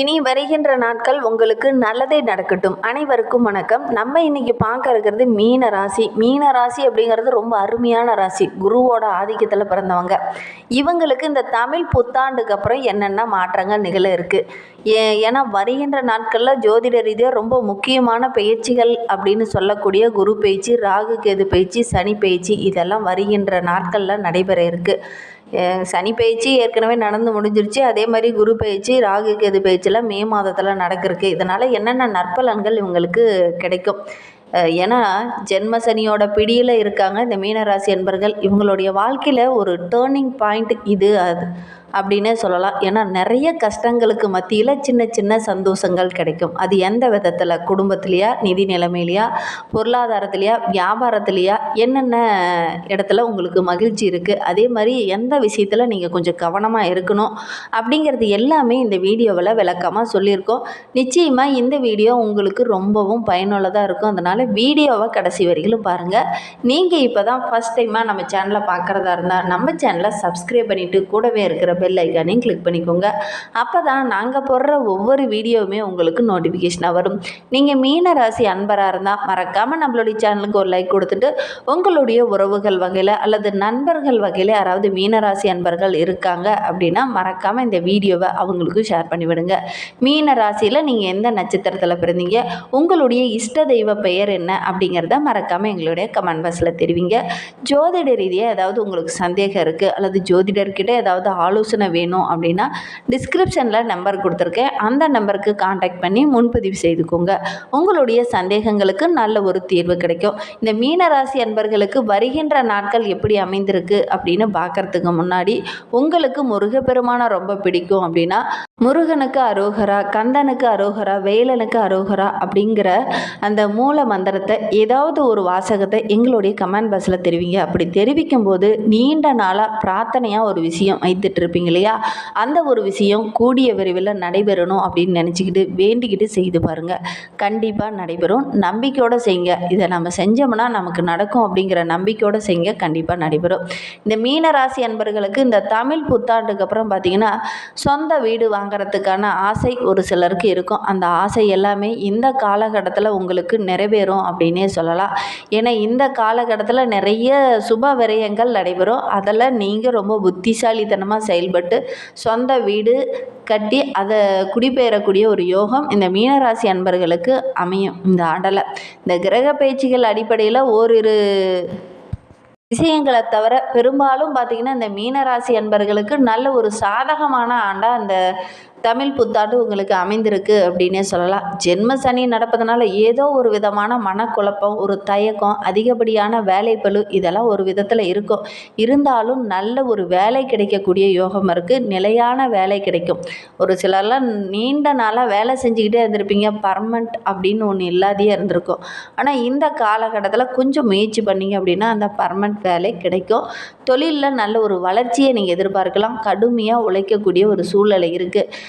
இனி வருகின்ற நாட்கள் உங்களுக்கு நல்லதே நடக்கட்டும். அனைவருக்கும் வணக்கம். நம்ம இன்னைக்கு பார்க்க இருக்கிறது மீன ராசி. மீன ராசி அப்படிங்கிறது ரொம்ப அருமையான ராசி. குருவோட ஆதிக்கத்தில் பிறந்தவங்க. இவங்களுக்கு இந்த தமிழ் புத்தாண்டுக்கு அப்புறம் என்னென்ன மாற்றங்கள் நிகழ இருக்குது ஏ ஏன்னா வருகின்ற நாட்களில் ஜோதிட ரீதியாக ரொம்ப முக்கியமான பயிற்சிகள் அப்படின்னு சொல்லக்கூடிய குரு பயிற்சி ராகு கேது பயிற்சி சனி பயிற்சி இதெல்லாம் வருகின்ற நாட்களில் நடைபெற இருக்குது சனி பயிற்சி ஏற்கனவே நடந்து முடிஞ்சிருச்சு. அதே மாதிரி குரு பயிற்சி ராகு கேது பயிற்சிலாம் மே மாதத்தில் நடக்கிறதுக்கு. இதனால் என்னென்ன நற்பலன்கள் இவங்களுக்கு கிடைக்கும்? ஏன்னா ஜென்ம சனியோட பிடியில் இருக்காங்க. இந்த மீனராசி என்பர்கள் இவங்களுடைய வாழ்க்கையில் ஒரு டேர்னிங் பாயிண்ட் இது அது. அப்படின்னே சொல்லலாம். ஏன்னா நிறைய கஷ்டங்களுக்கு மத்தியில் சின்ன சின்ன சந்தோஷங்கள் கிடைக்கும். அது எந்த விதத்தில்? குடும்பத்துலேயா நிதி நிலைமையிலையா பொருளாதாரத்துலையா வியாபாரத்துலையா என்னென்ன இடத்துல உங்களுக்கு மகிழ்ச்சி இருக்குது அதே மாதிரி எந்த விஷயத்தில் நீங்கள் கொஞ்சம் கவனமாக இருக்கணும்? அப்படிங்கிறது எல்லாமே இந்த வீடியோவில் விளக்கமாக சொல்லியிருக்கோம். நிச்சயமாக இந்த வீடியோ உங்களுக்கு ரொம்பவும் பயனுள்ளதாக இருக்கும். அதனால் வீடியோவை கடைசி வரையிலும் பாருங்கள் நீங்கள் இப்போ தான் ஃபஸ்ட் டைமாக நம்ம சேனலை பார்க்குறதா இருந்தால் நம்ம சேனலை சப்ஸ்கிரைப் பண்ணிவிட்டு கூடவே இருக்கிற பெல் ஐக்கானையும் கிளிக் பண்ணிக்கோங்க. அப்போ தான் நாங்கள் போடுற ஒவ்வொரு வீடியோவுமே உங்களுக்கு நோட்டிஃபிகேஷனாக வரும். நீங்கள் மீன ராசி அன்பராக இருந்தால் மறக்காமல் நம்மளுடைய சேனலுக்கு ஒரு லைக் கொடுத்துட்டு உங்களுடைய உறவுகள் வகையில் அல்லது நண்பர்கள் வகையில் யாராவது மீனராசி அன்பர்கள் இருக்காங்க அப்படின்னா மறக்காமல் இந்த வீடியோவை அவங்களுக்கு ஷேர் பண்ணிவிடுங்க. மீன ராசியில் நீங்கள் எந்த நட்சத்திரத்தில் பிறந்தீங்க உங்களுடைய இஷ்ட தெய்வ பெயர் என்ன அப்படிங்கிறத மறக்காமல் எங்களுடைய கமெண்ட் பாக்ஸில் தெரிவிங்க. ஜோதிட ரீதியாக ஏதாவது உங்களுக்கு சந்தேகம் இருக்குது அல்லது ஜோதிடர்கிட்ட ஏதாவது ஆலோசனை வேணும் அப்படின்னா டிஸ்கிரிப்ஷனில் நம்பர் கொடுத்துருக்கேன். அந்த நம்பருக்கு காண்டாக்ட் பண்ணி முன்பதிவு செய்துக்கோங்க. உங்களுடைய சந்தேகங்களுக்கு நல்ல ஒரு தீர்வு கிடைக்கும். இந்த மீனராசி அன்பர்களுக்கு வருகின்ற நாட்கள் எப்படி அமைந்திருக்கு அப்படின்னு பார்க்கறதுக்கு முன்னாடி உங்களுக்கு முருகப்பெருமானை ரொம்ப பிடிக்கும் அப்படின்னா முருகனுக்கு அரோகரா கந்தனுக்கு அரோகரா வேலனுக்கு அரோகரா அப்படிங்கிற அந்த மூல மந்திரத்தை ஏதாவது ஒரு வாசகத்தை எங்களுடைய கமெண்ட் பாக்ஸில் தெரிவிங்க. அப்படி தெரிவிக்கும் போது நீண்ட நாளாக பிரார்த்தனையாக ஒரு விஷயம் வைத்துட்டு இருப்பீங்க இல்லையா? அந்த ஒரு விஷயம் கூடிய விரைவில் நடைபெறணும் அப்படின்னு நினச்சிக்கிட்டு வேண்டிக்கிட்டு செய்து பாருங்கள் கண்டிப்பாக நடைபெறும். நம்பிக்கையோடு செய்யுங்க. இதை நம்ம செஞ்சோம்னா நமக்கு நடக்கும் அப்படிங்கிற நம்பிக்கையோடு செய்யுங்க. கண்டிப்பாக நடைபெறும். இந்த மீனராசி அன்பர்களுக்கு இந்த தமிழ் புத்தாண்டுக்கு அப்புறம் பார்த்திங்கன்னா சொந்த வீடு வாங்க வாங்கிறதுக்கான ஆசை ஒரு சிலருக்கு இருக்கும். அந்த ஆசை எல்லாமே இந்த காலகட்டத்தில் உங்களுக்கு நிறைவேறும் அப்படின்னே சொல்லலாம். ஏன்னா இந்த காலகட்டத்தில் நிறைய சுப விரயங்கள் நடைபெறும். அதில் நீங்கள் ரொம்ப புத்திசாலித்தனமாக செயல்பட்டு சொந்த வீடு கட்டி அதை குடிபெயரக்கூடிய ஒரு யோகம் இந்த மீனராசி அன்பர்களுக்கு அமையும். இந்த ஆண்டில். இந்த கிரக பயிற்சிகள் அடிப்படையில் ஓரிரு விஷயங்களை தவிர பெரும்பாலும் பார்த்திங்கன்னா இந்த மீனராசி அன்பர்களுக்கு நல்ல ஒரு சாதகமான ஆண்டாக அந்த தமிழ் புத்தாண்டு உங்களுக்கு அமைந்திருக்கு அப்படின்னே சொல்லலாம். ஜென்ம சனி நடப்பதனால ஏதோ ஒரு விதமான மனக்குழப்பம் ஒரு தயக்கம் அதிகப்படியான வேலைப்பளு இதெல்லாம் ஒரு விதத்தில் இருக்கும். இருந்தாலும் நல்ல ஒரு வேலை கிடைக்கக்கூடிய யோகம் இருக்குது நிலையான வேலை கிடைக்கும். ஒரு சிலர்லாம் நீண்ட நாளாக வேலை செஞ்சுக்கிட்டே இருந்திருப்பீங்க. பர்மனண்ட் அப்படின்னு ஒன்று இல்லாதையே இருந்திருக்கும். ஆனால் இந்த காலகட்டத்தில் கொஞ்சம் முயற்சி பண்ணீங்க அப்படின்னா அந்த பர்மனண்ட் வேலை கிடைக்கும். தொழிலில் நல்ல ஒரு வளர்ச்சியை நீங்கள் எதிர்பார்க்கலாம். கடுமையாக உழைக்கக்கூடிய ஒரு சூழ்நிலை இருக்குது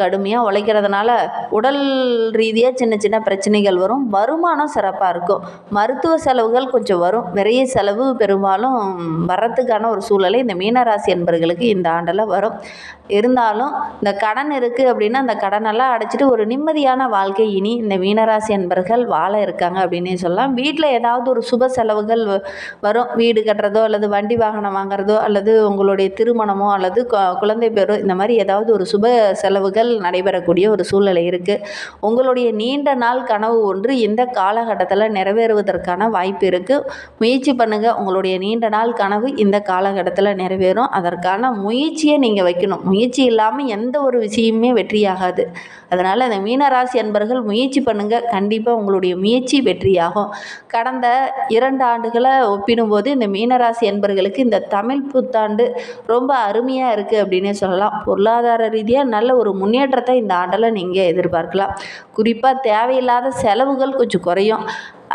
கடுமையாக உழைக்கிறதுனால உடல் ரீதியாக சின்ன சின்ன பிரச்சனைகள் வரும். வருமானம் சிறப்பாக இருக்கும். மருத்துவ செலவுகள் கொஞ்சம் வரும். நிறைய செலவு பெரும்பாலும் வர்றதுக்கான ஒரு சூழலை இந்த மீனராசி என்பர்களுக்கு இந்த ஆண்டில் வரும். இருந்தாலும் இந்த கடன் இருக்குது அப்படின்னா அந்த கடனெல்லாம் அடைச்சிட்டு ஒரு நிம்மதியான வாழ்க்கை இனி இந்த மீனராசி என்பர்கள் வாழ இருக்காங்க அப்படின்னே சொல்லலாம். வீட்டில் ஏதாவது ஒரு சுப செலவுகள் வ- வரும். வீடு கட்டுறதோ அல்லது வண்டி வாகனம் வாங்குறதோ அல்லது உங்களுடைய திருமணமோ அல்லது குழந்தை பேரோ இந்த மாதிரி ஏதாவது ஒரு சுப செலவுகள் நடைபெறக்கூடிய ஒரு சூழ்நிலை இருக்குது உங்களுடைய நீண்ட நாள் கனவு ஒன்று இந்த காலகட்டத்தில் நிறைவேறுவதற்கான வாய்ப்பு இருக்குது முயற்சி பண்ணுங்கள் உங்களுடைய நீண்ட நாள் கனவு இந்த காலகட்டத்தில் நிறைவேறும். அதற்கான முயற்சியை நீங்கள் வைக்கணும். முயற்சி இல்லாமல் எந்த ஒரு விஷயமுமே வெற்றியாகாது. அதனால் அந்த மீனராசி அன்பர்கள் முயற்சி பண்ணுங்கள் கண்டிப்பாக உங்களுடைய முயற்சி வெற்றியாகும். கடந்த இரண்டு ஆண்டுகளை ஒப்பிடும்போது இந்த மீனராசி அன்பர்களுக்கு இந்த தமிழ் புத்தாண்டு ரொம்ப அருமையாக இருக்குது அப்படின்னே சொல்லலாம். பொருளாதார ரீதியாக நல்ல ஒரு முன்னேற்றத்தை இந்த ஆண்டில் நீங்கள் எதிர்பார்க்கலாம். குறிப்பாக தேவையில்லாத செலவுகள் கொஞ்சம் குறையும்.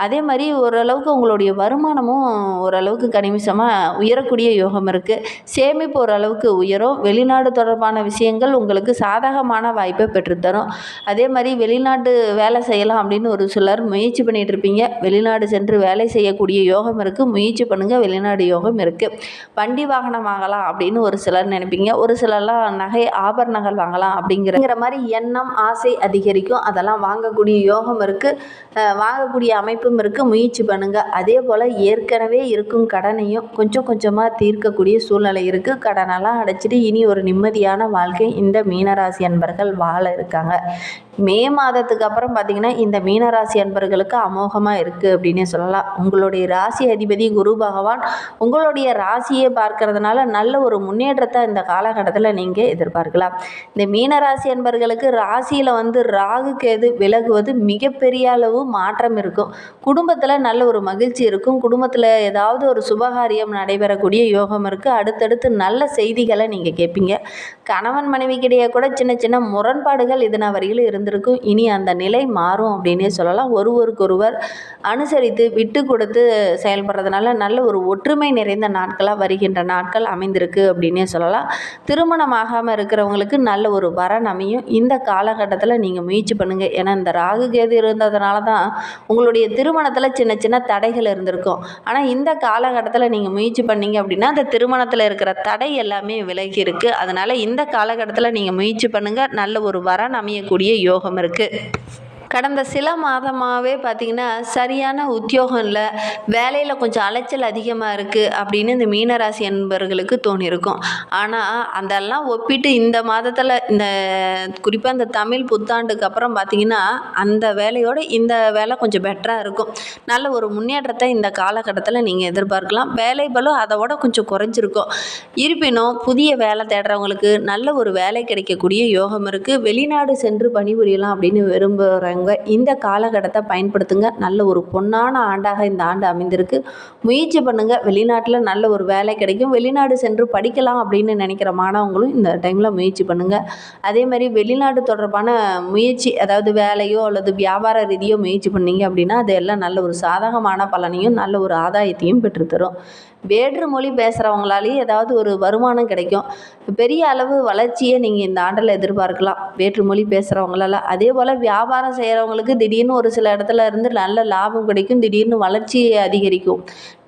அதே மாதிரி ஓரளவுக்கு உங்களுடைய வருமானமும் ஓரளவுக்கு கணிமிசமாக உயரக்கூடிய யோகம் இருக்குது சேமிப்பு ஓரளவுக்கு உயரும். வெளிநாடு தொடர்பான விஷயங்கள் உங்களுக்கு சாதகமான வாய்ப்பை பெற்றுத்தரும் அதே மாதிரி வெளிநாட்டு வேலை செய்யலாம் அப்படின்னு ஒரு சிலர் முயற்சி பண்ணிகிட்டு இருப்பீங்க. வெளிநாடு சென்று வேலை செய்யக்கூடிய யோகம் இருக்குது முயற்சி பண்ணுங்கள் வெளிநாடு யோகம் இருக்குது வண்டி வாகனம் வாங்கலாம் அப்படின்னு ஒரு சிலர் நினைப்பீங்க. ஒரு சிலர்லாம் நகை ஆபரணங்கள் வாங்கலாம் அப்படிங்கிற மாதிரி எண்ணம் ஆசை அதிகரிக்கும். அதெல்லாம் வாங்கக்கூடிய யோகம் இருக்குது வாங்கக்கூடிய அமைப்பு அமைப்பும் இருக்க முயற்சி பண்ணுங்கள் அதே போல் ஏற்கனவே இருக்கும் கடனையும் கொஞ்சம் கொஞ்சமாக தீர்க்கக்கூடிய சூழ்நிலை இருக்குது கடனெல்லாம் அடைச்சிட்டு இனி ஒரு நிம்மதியான வாழ்க்கை இந்த மீனராசி அன்பர்கள் வாழ இருக்காங்க. மே மாதத்துக்கு அப்புறம் பார்த்திங்கன்னா இந்த மீனராசி அன்பர்களுக்கு அமோகமாக இருக்குது அப்படின்னே சொல்லலாம். உங்களுடைய ராசி அதிபதி குரு பகவான் உங்களுடைய ராசியை பார்க்கறதுனால நல்ல ஒரு முன்னேற்றத்தை இந்த காலகட்டத்தில் நீங்கள் எதிர்பார்க்கலாம். இந்த மீனராசி அன்பர்களுக்கு ராசியில் வந்து ராகு கேது விலகுவது மிகப்பெரிய அளவு மாற்றம் இருக்கும். குடும்பத்தில் நல்ல ஒரு மகிழ்ச்சி இருக்கும். குடும்பத்தில் ஏதாவது ஒரு சுபகாரியம் நடைபெறக்கூடிய யோகம் இருக்குது அடுத்தடுத்து நல்ல செய்திகளை நீங்கள் கேட்பீங்க கணவன் மனைவிக்கிடையே கூட சின்ன சின்ன முரண்பாடுகள் இதன வரையிலும் இருந்திருக்கும். இனி அந்த நிலை மாறும் அப்படின்னே சொல்லலாம். ஒருவருக்கொருவர் அனுசரித்து விட்டு கொடுத்து செயல்படுறதுனால நல்ல ஒரு ஒற்றுமை நிறைந்த நாட்களாக வருகின்ற நாட்கள் அமைந்திருக்கு அப்படின்னே சொல்லலாம். திருமணம் ஆகாமல் இருக்கிறவங்களுக்கு நல்ல ஒரு வரன் அமையும். இந்த காலகட்டத்தில் நீங்கள் முயற்சி பண்ணுங்கள் ஏன்னா இந்த ராகு கேது இருந்ததுனால தான் உங்களுடைய திருமணத்தில் சின்ன சின்ன தடைகள் இருந்திருக்கும். ஆனால் இந்த காலகட்டத்தில் நீங்கள் முயற்சி பண்ணீங்க அப்படின்னா அந்த திருமணத்தில் இருக்கிற தடை எல்லாமே விலகி இருக்குது அதனால் இந்த காலகட்டத்தில் நீங்கள் முயற்சி பண்ணுங்கள் நல்ல ஒரு வரன் அமையக்கூடிய யோகம் இருக்குது கடந்த சில மாதமாகவே பார்த்திங்கன்னா சரியான உத்தியோகம் இல்லை வேலையில் கொஞ்சம் அலைச்சல் அதிகமாக இருக்குது அப்படின்னு இந்த மீனராசி என்பவர்களுக்கு தோணியிருக்கும். ஆனால் அதெல்லாம் ஒப்பிட்டு இந்த மாதத்தில் இந்த குறிப்பாக இந்த தமிழ் புத்தாண்டுக்கு அப்புறம் பார்த்திங்கன்னா அந்த வேலையோடு இந்த வேலை கொஞ்சம் பெட்டராக இருக்கும். நல்ல ஒரு முன்னேற்றத்தை இந்த காலகட்டத்தில் நீங்கள் எதிர்பார்க்கலாம். வேலை பளு அதோட கொஞ்சம் குறைஞ்சிருக்கும். இருப்பினும் புதிய வேலை தேடுறவங்களுக்கு நல்ல ஒரு வேலை கிடைக்கக்கூடிய யோகம் இருக்குது வெளிநாடு சென்று பணிபுரியலாம் அப்படின்னு விரும்புகிறவங்க இந்த காலகட்டத்தை பயன்படுத்துங்க. நல்ல ஒரு பொன்னான ஆண்டாக இந்த ஆண்டு அமைந்திருக்கு. முயற்சி பண்ணுங்கள் வெளிநாட்டில் நல்ல ஒரு வேலை கிடைக்கும். வெளிநாடு சென்று படிக்கலாம் அப்படின்னு நினைக்கிற மாணவங்களும் இந்த டைமில் முயற்சி பண்ணுங்கள் அதே மாதிரி வெளிநாடு தொடர்பான முயற்சி அதாவது வேலையோ அல்லது வியாபார ரீதியோ முயற்சி பண்ணீங்க அப்படின்னா அது எல்லாம் நல்ல ஒரு சாதகமான பலனையும் நல்ல ஒரு ஆதாயத்தையும் பெற்றுத்தரும். வேற்று மொழி பேசுகிறவங்களாலேயும் ஏதாவது ஒரு வருமானம் கிடைக்கும். பெரிய அளவு வளர்ச்சியை நீங்கள் இந்த ஆண்டில் எதிர்பார்க்கலாம். வேற்று மொழி பேசுகிறவங்களால அதே போல் வியாபாரம் செய்கிறவங்களுக்கு திடீர்னு ஒரு சில இடத்துல இருந்து நல்ல லாபம் கிடைக்கும் திடீர்னு வளர்ச்சி அதிகரிக்கும்.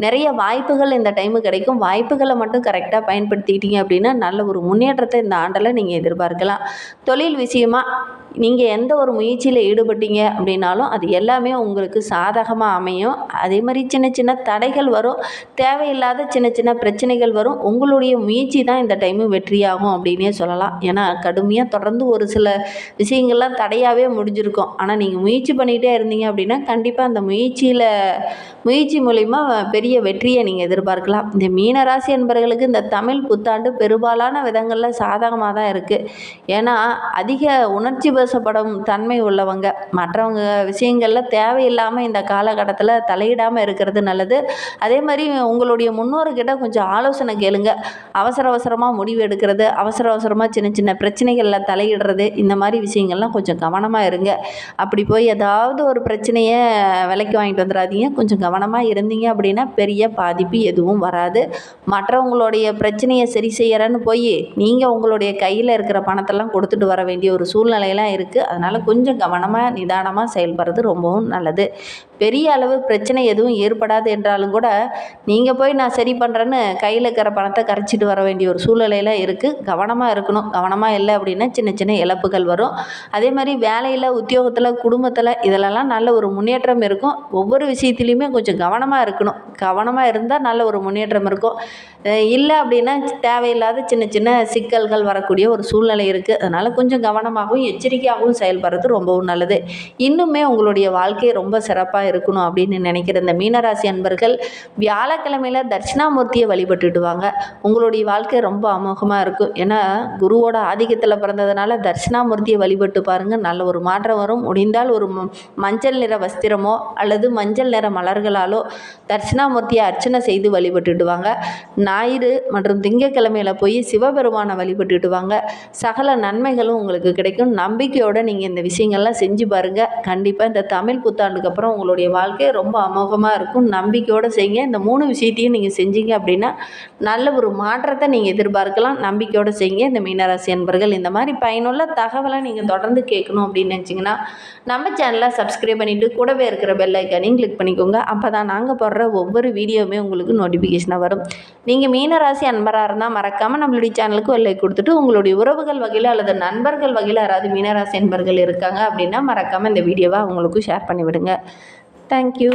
நிறைய வாய்ப்புகள் இந்த டைமு கிடைக்கும். வாய்ப்புகளை மட்டும் கரெக்டாக பயன்படுத்திக்கிட்டீங்க அப்படின்னா நல்ல ஒரு முன்னேற்றத்தை இந்த ஆண்டில் நீங்கள் எதிர்பார்க்கலாம். தொழில் விஷயமாக நீங்கள் எந்த ஒரு முயற்சியில் ஈடுபட்டீங்க அப்படின்னாலும் அது எல்லாமே உங்களுக்கு சாதகமாக அமையும். அதே மாதிரி சின்ன சின்ன தடைகள் வரும். தேவையில்லாத சின்ன சின்ன பிரச்சனைகள் வரும். உங்களுடைய முயற்சி தான் இந்த டைமு வெற்றியாகும் அப்படின்னே சொல்லலாம். ஏன்னா கடுமையாக தொடர்ந்து ஒரு சில விஷயங்கள்லாம் தடையாகவே முடிஞ்சிருக்கும். ஆனால் நீங்கள் முயற்சி பண்ணிகிட்டே இருந்தீங்க அப்படின்னா கண்டிப்பாக அந்த முயற்சியில் முயற்சி மூலிமா பெரிய வெற்றியை நீங்கள் எதிர்பார்க்கலாம். இந்த மீனராசி என்பவர்களுக்கு இந்த தமிழ் புத்தாண்டு பெரும்பாலான விதங்களில் சாதகமாக தான் இருக்குது ஏன்னா அதிக உணர்ச்சி சந்தோஷப்படும் தன்மை உள்ளவங்க. மற்றவங்க விஷயங்களில் தேவையில்லாமல் இந்த காலகட்டத்தில் தலையிடாமல் இருக்கிறது நல்லது. அதே மாதிரி உங்களுடைய முன்னோர்கிட்ட கொஞ்சம் ஆலோசனை கேளுங்க. அவசர அவசரமாக முடிவு எடுக்கிறது அவசர அவசரமாக சின்ன சின்ன பிரச்சனைகளில் தலையிடுறது இந்த மாதிரி விஷயங்கள்லாம் கொஞ்சம் கவனமாக இருங்க. அப்படி போய் ஏதாவது ஒரு பிரச்சனையை விலைக்கு வாங்கிட்டு வந்துடாதீங்க கொஞ்சம் கவனமாக இருந்தீங்க அப்படின்னா பெரிய பாதிப்பு எதுவும் வராது. மற்றவங்களுடைய பிரச்சனையை சரி செய்யறேன்னு போய் நீங்கள் உங்களுடைய கையில் இருக்கிற பணத்தெல்லாம் கொடுத்துட்டு வர வேண்டிய ஒரு சூழ்நிலையெல்லாம் இருக்குது அதனால் கொஞ்சம் கவனமாக நிதானமாக செயல்படுறது ரொம்பவும் நல்லது. பெரிய அளவு பிரச்சனை எதுவும் ஏற்படாது என்றாலும் கூட நீங்கள் போய் நான் சரி பண்ணுறேன்னு கையில் இருக்கிற பணத்தை கரைச்சிட்டு வர வேண்டிய ஒரு சூழ்நிலையில் இருக்குது கவனமாக இருக்கணும். கவனமாக இல்லை அப்படின்னா சின்ன சின்ன இழப்புகள் வரும். அதே மாதிரி வேலையில் உத்தியோகத்தில் குடும்பத்தில் இதிலெல்லாம் நல்ல ஒரு முன்னேற்றம் இருக்கும். ஒவ்வொரு விஷயத்துலையுமே கொஞ்சம் கவனமாக இருக்கணும். கவனமாக இருந்தால் நல்ல ஒரு முன்னேற்றம் இருக்கும். இல்லை அப்படின்னா தேவையில்லாத சின்ன சின்ன சிக்கல்கள் வரக்கூடிய ஒரு சூழ்நிலை இருக்குது அதனால் கொஞ்சம் கவனமாகவும் எச்சரிக்கை எச்சரிக்கையாகவும் செயல்படுறது ரொம்பவும் நல்லது. இன்னுமே உங்களுடைய வாழ்க்கை ரொம்ப சிறப்பாக இருக்கணும் அப்படின்னு நினைக்கிற இந்த மீனராசி அன்பர்கள் வியாழக்கிழமையில் தட்சிணாமூர்த்தியை வழிபட்டுடுவாங்க உங்களுடைய வாழ்க்கை ரொம்ப அமோகமாக இருக்கும். ஏன்னா குருவோட ஆதிக்கத்தில் பிறந்ததுனால தட்சிணாமூர்த்தியை வழிபட்டு பாருங்கள் நல்ல ஒரு மாற்றம் வரும். முடிந்தால் ஒரு மஞ்சள் நிற வஸ்திரமோ அல்லது மஞ்சள் நிற மலர்களாலோ தட்சிணாமூர்த்தியை அர்ச்சனை செய்து வழிபட்டுடுவாங்க ஞாயிறு மற்றும் திங்கக்கிழமையில் போய் சிவபெருமானை வழிபட்டுடுவாங்க சகல நன்மைகளும் உங்களுக்கு கிடைக்கும். நம்பிக்கை நம்பிக்கையோடு நீங்கள் இந்த விஷயங்கள்லாம் செஞ்சு பாருங்கள் கண்டிப்பாக இந்த தமிழ் புத்தாண்டுக்கு அப்புறம் உங்களுடைய வாழ்க்கை ரொம்ப அமோகமாக இருக்கும். நம்பிக்கையோடு செய்யுங்க. இந்த மூணு விஷயத்தையும் நீங்கள் செஞ்சீங்க அப்படின்னா நல்ல ஒரு மாற்றத்தை நீங்கள் எதிர்பார்க்கலாம். நம்பிக்கையோடு செய்யுங்க. இந்த மீனராசி அன்பர்கள் இந்த மாதிரி பயனுள்ள தகவலை நீங்கள் தொடர்ந்து கேட்கணும் அப்படின்னு நினச்சிங்கன்னா நம்ம சேனலை சப்ஸ்கிரைப் பண்ணிவிட்டு கூடவே இருக்கிற பெல்லைக்கானையும் கிளிக் பண்ணிக்கோங்க. அப்போ தான் நாங்கள் போடுற ஒவ்வொரு வீடியோவுமே உங்களுக்கு நோட்டிஃபிகேஷனாக வரும். நீங்கள் மீனராசி அன்பராக இருந்தால் மறக்காமல் நம்மளுடைய சேனலுக்கு ஒரு லைக் கொடுத்துட்டு உங்களுடைய உறவுகள் வகையில் அல்லது நண்பர்கள் வகையில் யாராவது மீனராசி அன்பர்கள் இருக்காங்க அப்படின்னா மறக்காமல் இந்த வீடியோவை அவங்களுக்கும் ஷேர் பண்ணிவிடுங்க. தேங்க்யூ